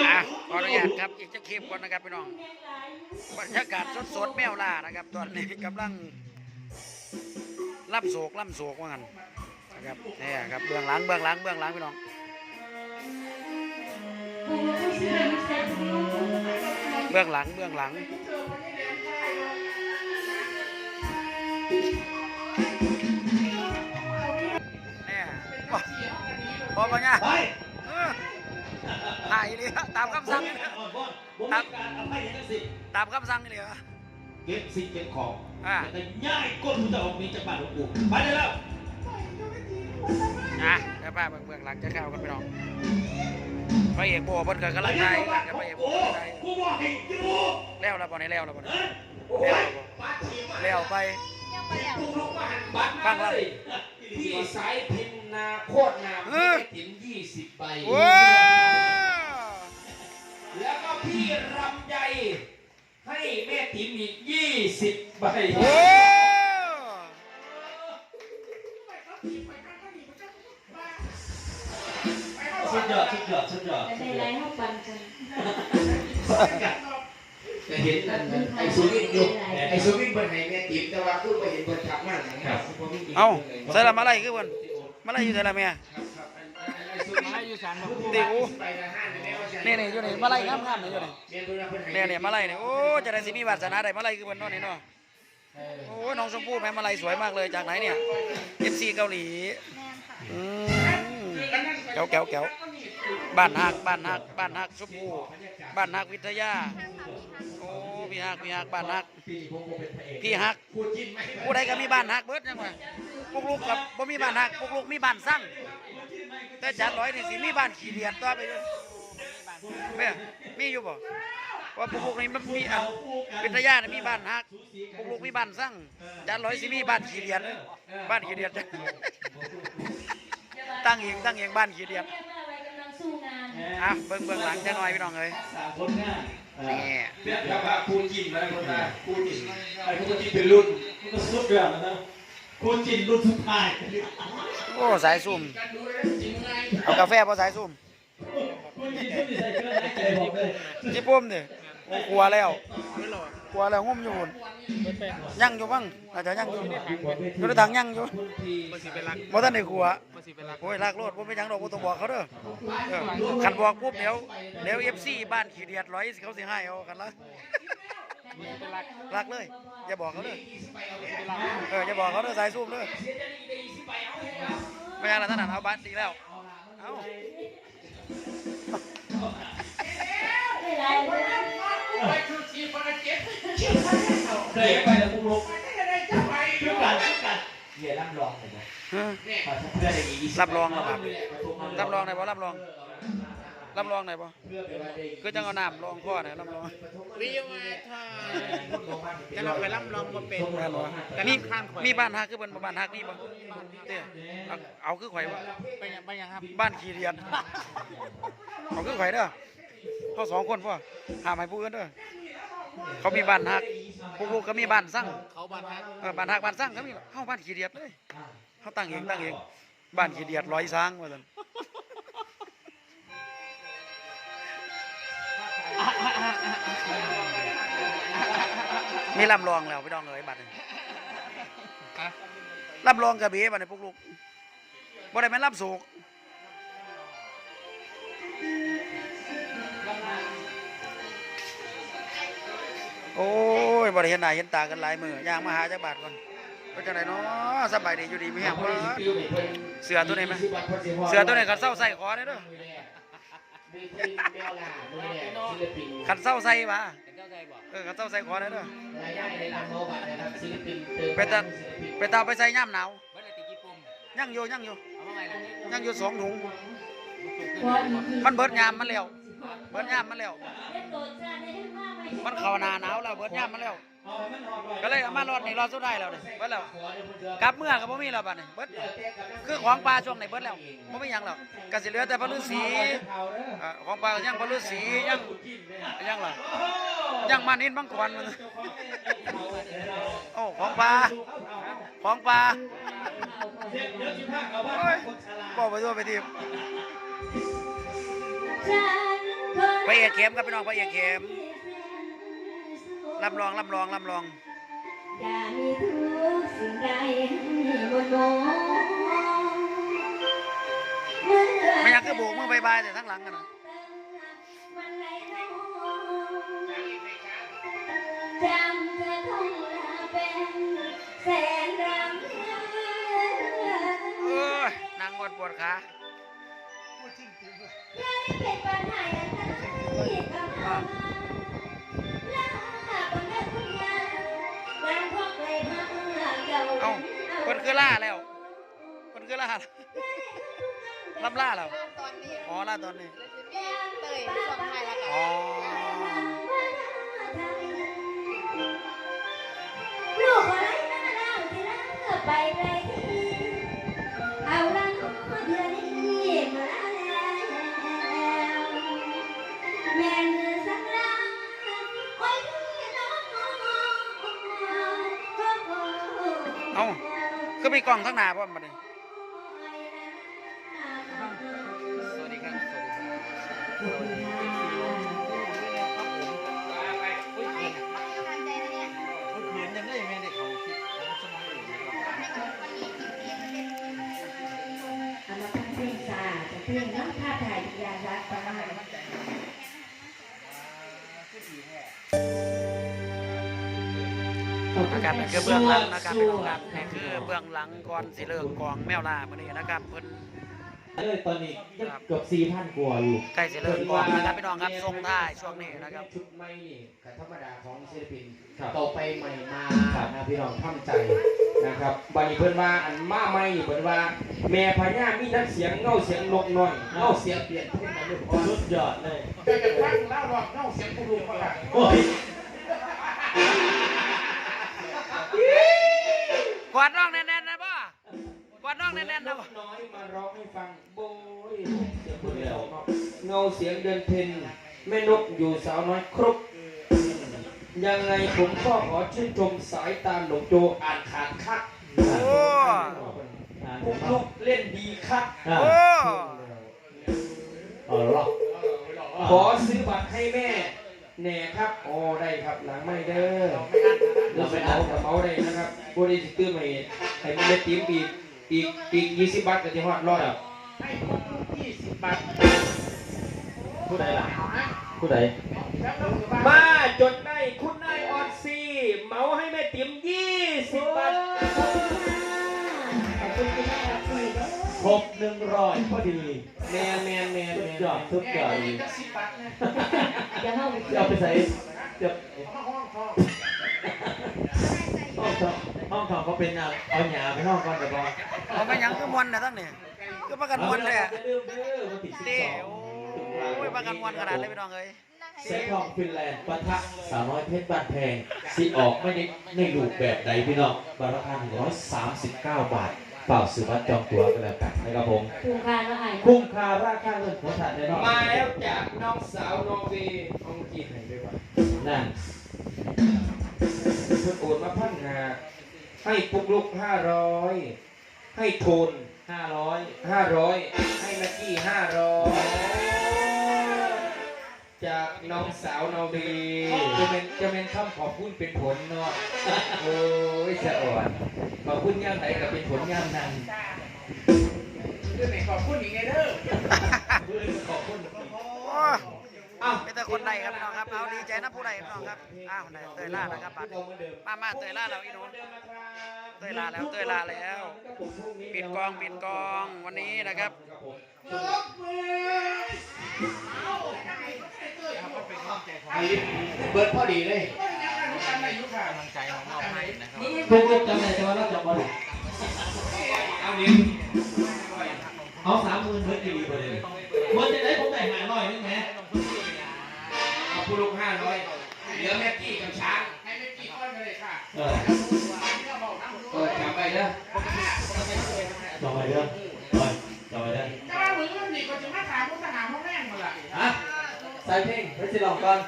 อะขออนุญาตครับอีกจะคลิปก่อนนะครับพี่น้องบรรยากาศสดๆแมวล่านะครับ ตอนนี้กำลังล่ำโศกล่ำโศกว่างันนะครับนี่ครับเบื้องหลังเบื้องหลังเบื้องหลังพี่น้องเบื้องหลังเบื้องหลังเนี่ยบอกบอกว่าไง ถ่ายเลยตามคำสั่งเลยผมมีการอภัยทั้งสิ้นตามคำสั่งเลยเก็บสิ่งเก็บของอ่าแต่ง่ายก้นผู้จะออกมีจากบ้านหลวงปู่ไปได้แล้วอะเดี๋ยวป้าเบื้องหลังจะเข้ากันพี่น้องพระเอกโบเพิ่นเกิดกำลังใจกันกับพระเอกโบโอ้กำลังใจกูบอกให้ดูแล้วแล้วบ่ในแล้วแล้วบ่ในโอ้แล้วยแล้วบ่แล้วไปกูลงมาหันบัตรบ้างละเลยพี่สายพินนาโคตรนาเอพี่อได้ถึงยี่สิบใบโอ้แล้วก็ พี่รำใหญ่ให้แม่ติ๋มอีกยี่สิบใบโอ้สุดยอดสุดยอดสุดยอดในไลน์ห้องปันกันจะเห็นนั่นน่ะไอ้สุวิทย์อยู่ไอ้สุวิทย์เพิ่นให้แม่ติ๋มแต่ว่าพูดไปเห็นเพิ่นขับมากนะครับเอ้าใส่ละมาไล่คือเพิ่นมาไล่อยู่ใส่ละแม่ไอ้สุวิทย์มาอยู่ศาลมาติวไปนะห้าเนี่ยแม่ว่าจะนี่นี่อยู่นี่มาไล่งามๆนี่อยู่นี่แม่เพิ่นว่าเพิ่นให้เนี่ยเนี่ยมาไล่นี่โอ้จะได้สิมีวาสนาได้มาไล่คือเพิ่นเนาะนี่เนาะเออโอ้ยน้องชมพู่แม่มาไล่สวยมากเลยจากไหนเนี่ย FC เกาหลีอืมแก้วแก้วแก้วบ้านฮักบ้านฮักบ้านฮักชมพู่บ้านฮักวิทยาโอ้พี่ฮักพี่ฮักบ้านฮักพี่ผมผมเป็นพระเอกพี่ฮักพูดจิ้นไหมผู้ใดก็มีบ้านฮักเบิดจังว่าพวกลูกกับบ่มีบ้านฮักพวกลูกมีบ้านสั่ง แต่จัดร้อยนี่สิมีบ้านขี้เดียดต่อไปเลยแม่มีอยู่บ่ว่าพวกลูกนี่มันมีอันวิทยานมีบ้านฮักพวกลูกมีบ้านสั่งจัดร้อยสิมีบ้านขี้เดียดบ้านขี้เดียดจังตั้งเองตั้งเองบ้านขี้เดียดเรียนอะเบิ่งเบิ่งหลังจะหน่อยพี่น้องเอ้ยนง่ายนี่เรียกว่าพูจินมาแล้วคนละพูจินไอ้พวกที่เป็นรุ่นมันก็สุดยอดแล้วนะคุณจินรุ่นสุดท้าย โอ้สายซุ่มเอากาแฟบ่สายซุ่มคุณจินรุ่นที่ใส่เครื่องหายใจบอกเลยจิปุ่มนี่โอ้กลัวแล้วกลัวแล้วงุ่มอยู่พุ่นยังอยู่บ้างอาจจะยังอยู่อยู่ในถังยังอยู่คุณพีบ่ทันได้กลัวโอ้ยลากรถบ่เป็นหยังดอกบ่ต้องบอกเขาเด้อเออคันบอกปุ๊บเดี๋ยวเดี๋ยว FC บ้านขี้เดียดร้อยสิเขาสิให้เอากันละ รักเลย อย่าบอกเขาเด้อเอออย่าบอกเขาเด้อสายซูมเด้อไม่งั้นล่ะท่านนั้นเอาบ้านตีแล้วเอาไม่ไลน์เลยเคยไปแล้วคุณลุกทุกการทุกการเดี๋ยวรับรองเลยนะเออขอเพื่อนได้ยี่สิบรับรองแล้วครับรับรองได้บ่รับรอง รับรองได้บ่คือจังเอาน้ำรองข้อน่ะรับรอง วิวาทาจะเราไปรับรองมาเป็นแม่นบ่มีมีบ้านฮักคือเพิ่นบ่บ้านฮักมีบ่เด้อเอาเอาคือข่อยบ่ไปยังไปยังครับบ้านขี้เรียน เอาคือข่อยเด้อเฮาสองคนพ่อห้ามให้ผู้อื่นเด้อเขามีบ้านฮักพวกลูกก็มีบ้านสั่งเขาบ้านฮักเออบ้านฮักบ้านสั่งก็มีเฮาบ้านขี้เดียดเลยเฮาตั้งเองตั้งเองบ้านขี้เดียดร้อยสร้างว่าซั่น มีลำลองแล้วพี่น้องเอ้ยบัดนี้ลำลองกระเบี้บัดนี้พวกลูกบ่ได้แม่นลำสูกโอ้ยบ่ได้เห็นหน้าเห็นตากันหลายมื้อย่างมาหาจักบาทก่อนเป็นจังไดเนาะสบายดีอยู่ดีมีแฮงบ่เสือตัวไหนไหมเสือตัวไหนคันเศร้าใส่คอเด้อ เด้อคันเศร้าใส่บ่เออคันเศร้าใส่คอเด้อเด้อไปตาไปตาไปใส่ย่ามหนาวเบิ้ลเลยตีกี่ปุ่มยังอยู่ยังอยู่เอาว่าไงล่ะนี่ยังอยู่สองถุงพออีกทีมันเบิดยามมันแล้วเบิดยามมันแล้วเรียกโดดจ้าได้ให้มากไหมมันเข้าหน้าหนาวแล้วเบิดยามมันแล้ว ก็เลยเอามารอดนี่รอดสุดได้แล้วนี่เบิดแล้วกลับเมื่อก็บ่มีแล้วบัดนี้เบิดคือของปลาช่วงไหนเบิดแล้วบ่มีหยังแล้วก็สิเหลือแต่พระฤาษีเอ่อของปลาก็ยังพระฤาษียังยังล่ะยังมานินบางกวนมันโอ้ของปลาของปลาโอ้ยบอกไปตัวไปทีฉันเคยพระระเอกเข็มครับพี่น้องพระเอกเข็ม ลำลองลำลองลำลองอย่ามีทุกสิ่งใดให้บนโมื่อไม่อยังคือโบกมือบายบายแต่ทั้งหลังกันนะจำเธอคงลาเป็นแสนรำโอ้ยนางปวดปวดขาเป็นปัญหา ล่าแล้วคนคือล่ารับล่าแล้วตอนนี้อ๋อล่าตอนนี้เตยช่วงไทยแล้วกันอ๋อ คือมีกล่องทั้งหน้าป่ะมาดิสวัสดีครับสวัสดีครับเมื่อคืนยังได้แม่เด็กเขาคิดสมองอยู่นะครับเอามาพักเพลงซาจะเพลงน้ำท่าถ่ายยารักไปนะครับนี่คือเบื้องหลังนะครับพี่น้องครับนี่คื อเบื้องหลังก่อนสิเลิกกองแมวล่ามื้อนี้นะครับเพิ่นเลยตอนนี้เกือบสี่พันกว่าอยู่ใกล้สิเลิกกองนะครับพี่น้องครับส่งท้ายช่วงนี้นะครับชุดใหม่นี่กับธรรมดาของศิลปินครับต่อไปใหม่มานะพี่น้องท่ำใจนะครับบัดนี้เพิ่นว่าอันมาใหม่นี่เพิ่นว่า แม่พญามีทั้งเสียงเงาเสียงนกน้อยเงาเสียงเปลี่ยนเพิ่นมาลูกพ่อสุดยอดเลยจะจะฟังเล่าหรอกเงาเสียงผู้ลูกว่า โอ้ยกวาดน้องแน่นๆนะบ่กวาดน้องแน่นๆนะบ่น้อยมาร้องให้ฟังโบยเสียงผู้เดียวเงาเสียงเดินเพ่นแม่นกอยู่สาวน้อยครบยังไงผมก็ขอชื่นชมสายตาหลงโจอ่านขาดคักโอ้ปุ๊กลุกเล่นดีคักอ่าโอ้เอาละขอซื้อบัตรให้แม่ แหน่ครับโอ้ได้ครับหลังไม่เด้อเราไปเอากระเป๋าได้นะครับบริสิตื้อมาให้มันได้ติ้มอีกอีกอีกยี่สิบบาทก็จะฮอดร้อยอะให้ยี่สิบบาทผู้ใดล่ะผู้ใดแล้วก็คือว่ามาจดได้คุณนายออนซีเหมาให้แม่ติ๋มยี่สิบบาท ครบหนึ่งร้อยพอดีแมนแมนแมนสุแมดนยอดสุดยอดแม่ก็สิบบาทนะอย่าเข้าไปจะเอาไปใส่จะห้องห้องห้องห้องทองห้องทองเขาเป็นเอาเอาหยาไปห้องก่อนเดี๋ยวบอกเอาไปหยังคือมวนน่ะตั้งนี่คือประกันมวนเลยอะอย่าลืมเด้อวันที่สิบเด้สองโอ้ยประกันมวนขนาดเลยพี่น้องเอ้ยเซ็ตทองฟินแลนด์ปะทะสาวน้อยเพชรบ้านแพงสิออกไม่ได้ในรูปแบบใดพี่น้องบาราคา139 บาท เปล่าซื้อบัตรจองตั๋วกันแล้วกันนะครับผม คุ้มค่าเนาะไอ้คุ้มค่าราคาเงินของถัดแน่นอนมาแล้วจากน้องสาวนอร์เวย์ของจีนให้ด้วยวะนั่นเพิ่นโอนมาพันหาให้ปุกลุกห้าร้อยให้โทน500ห้าร้อยให้แม็กกี้ห้าร้อย จากน้องสาวนอร์เวย์จะเป็นจะเป็นคำขอบคุณเป็นผลเนาะโอ้ยสะอ่อนขอบคุณย่ามไหนก็เป็นผลย่ามนั้นเรื่องไหนขอบคุณอีกไงเด้อขอบคุณโอ้ยอ้าวไม่แต่คนใดครับพี่น้องครับเอาดีใจนะผู้ใดพี่น้องครับอ้าวไหนเตยล่านะครับบัดนี้มามาเตยล่าแล้วอีหนูเตยล่าแล้วเตยล่าแล้ว ปิดกองปิดกองวันนี้นะครับ อันนี้เบิร์ดพอดีเลยทุกลูกจำได้แต่ว่าเราจำบ่ได้เอานี้เอาสามหมื่นเบิร์ดดีๆไปเลยมันจะได้ผมได้หาร้อยนึงไหมเอาผู้ลูกห้าร้อยเหลือแม็กกี้กับช้างให้ไม่กี่ก้อนเลยค่ะเออเปิดจำไปเด้อจองไปเด้อไปจองไปเด้อถ้าว่ามึงมันดีกว่าจะมาถามมึงทหารห้องแรงมาละฮะใส่เพลงไปสิลองก่อน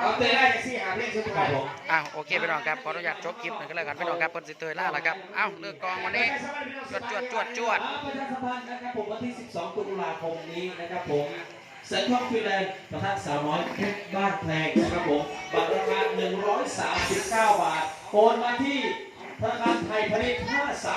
เอาเตะได้แท็กซี่หาเพลงสุดคท้ารับยผมอ้าวโอเคพี่น้องครับขออนุญาตจบคลิปหน่อยก็แล้วกันพี่น้องครับเพิ่นสิเตยล่าแล้วครับอ้าวเลิกกองวันนี้จวดจวดจวดจวดประชาสัมพันธ์นะครับผมวันที่ 12 ตุลาคมนี้นะครับผมแสนทองฟินแลนด์ประทัดสาวน้อยเพชรบ้านแพงนะครับผมบัตรราคา139 บาทโอนมาที่ธนาคารไทยพาณิชย์53